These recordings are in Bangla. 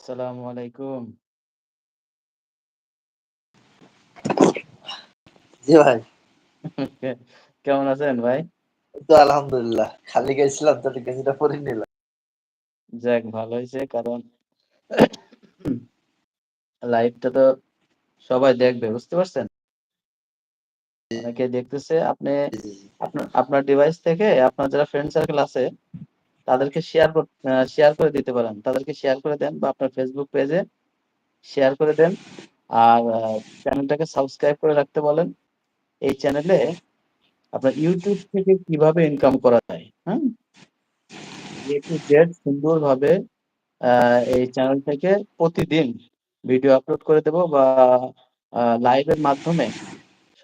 আসসালামু আলাইকুম। জি ভাই। কেমন আছেন ভাই? তো আলহামদুলিল্লাহ। খালি গেছিলাম তো পরে নিলাম। যাক ভালো হইছে কারণ লাইভটা তো সবাই দেখবে, বুঝতে পারছেন? অনেকে দেখতেছে। আপনি আপনার ডিভাইস থেকে আপনার যারা ফ্রেন্ড সার্কেল আছে তাদেরকে শেয়ার শেয়ার করে দিতে পারেন। তাদেরকে শেয়ার করে দেন বা আপনার ফেসবুক পেজে শেয়ার করে দেন। আর চ্যানেলটাকে সাবস্ক্রাইব করে রাখতে বলেন। এই চ্যানেলে আপনার ইউটিউব থেকে কীভাবে ইনকাম করা যায়, হ্যাঁ সুন্দরভাবে এই চ্যানেল থেকে প্রতিদিন ভিডিও আপলোড করে দেব বা লাইভের মাধ্যমে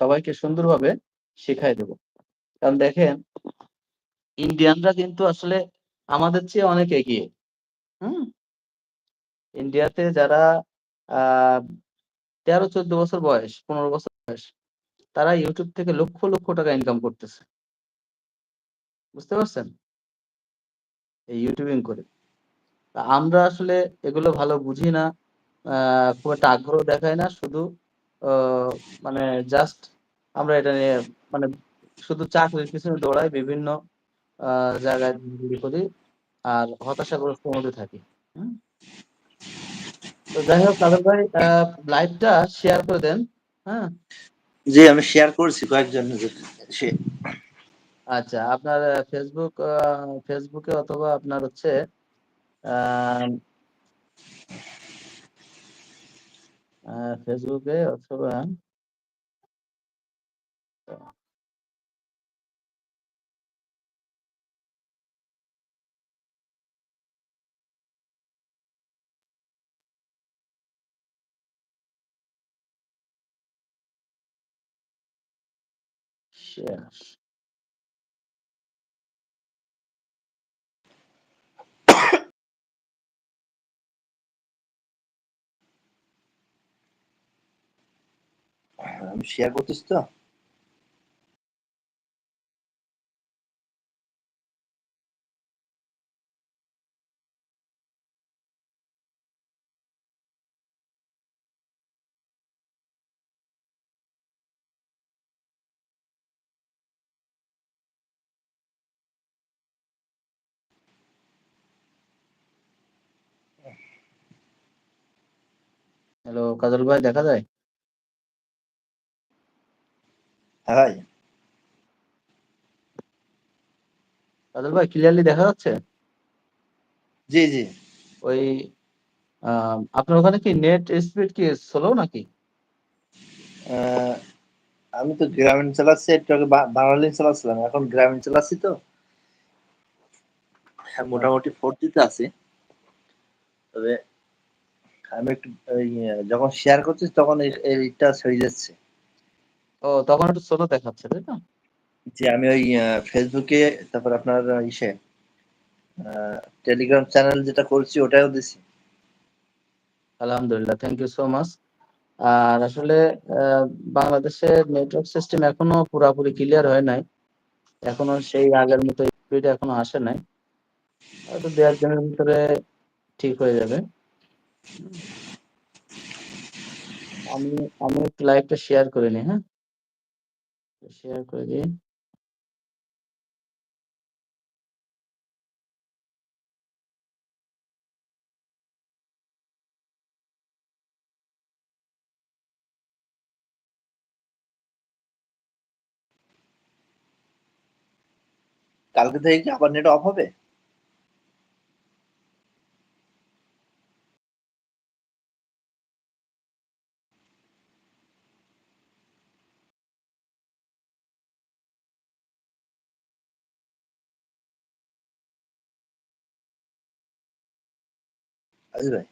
সবাইকে সুন্দরভাবে শিখায় দেব। কারণ দেখেন ইন্ডিয়ানরা কিন্তু আসলে আমাদের চেয়ে অনেক এগিয়ে। হুম? ইন্ডিয়াতে যারা আ ১৩-১৪ বছর বয়স, ১৫ বছর বয়স, তারা ইউটিউব থেকে লক্ষ, লক্ষ টাকা ইনকাম করতেছে। বুঝতে পারছেন? এই ইউটিউবিং করে। আমরা আসলে এগুলো ভালো বুঝি না। খুব একটা আগ্রহ দেখায় না। শুধু মানে জাস্ট আমরা এটা নিয়ে মানে শুধু চাকরির পিছনে দৌড়াই বিভিন্ন জায়গায় করি। আর হতাশাগ্রস্তের মধ্যে থাকি। তো যাই হোক কাদর ভাই লাইভটা শেয়ার করে দেন। হ্যাঁ? জি, আমি শেয়ার করছি কয়েকজন আচ্ছা, আপনার ফেসবুক Facebook অথবা আপনার হচ্ছে আ আ Facebook এ অথবা শেয়ার। আমি শেয়ার করতেছি হ্যালো কাজল ভাই দেখা যায়? হ্যাঁ ভাই। কাজল ভাই ক্লিয়ারলি দেখা যাচ্ছে? জি, জি। ওই আপনার ওখানে কি নেট স্পিড কি স্লো নাকি? আমি তো গ্রামীণ চালাচ্ছি একটু আগে বা চালাচ্ছিলাম। এখন গ্রামীণ চালাচ্ছি তো। হ্যাঁ। মোটামুটি 4G তে আছি। তবে আমি একটু যখন শেয়ার করছি তখন এইটা ছেড়ে যাচ্ছে। ও তখন একটু স্লো দেখাচ্ছে, তাই না জি, আমি ওই ফেসবুকে তারপর আপনার ইসে টেলিগ্রাম চ্যানেল যেটা করছি ওটাও দিছি। আলহামদুলিল্লাহ। Thank you so much. আর আসলে আ বাংলাদেশের নেটওয়ার্ক সিস্টেম এখনও পুরাপুরি ক্লিয়ার হয় নাই। এখনও সেই আগের মতো স্পিড এখনও আসে নাই। হয়তো ২-১ দিনের ভিতরে ঠিক হয়ে যাবে। আমি আমি একটু লাইভটা শেয়ার করে নিই, হ্যাঁ? শেয়ার করে দিই। কালকে থেকে কি আবার নেট অফ হবে? আজিজ ভাই।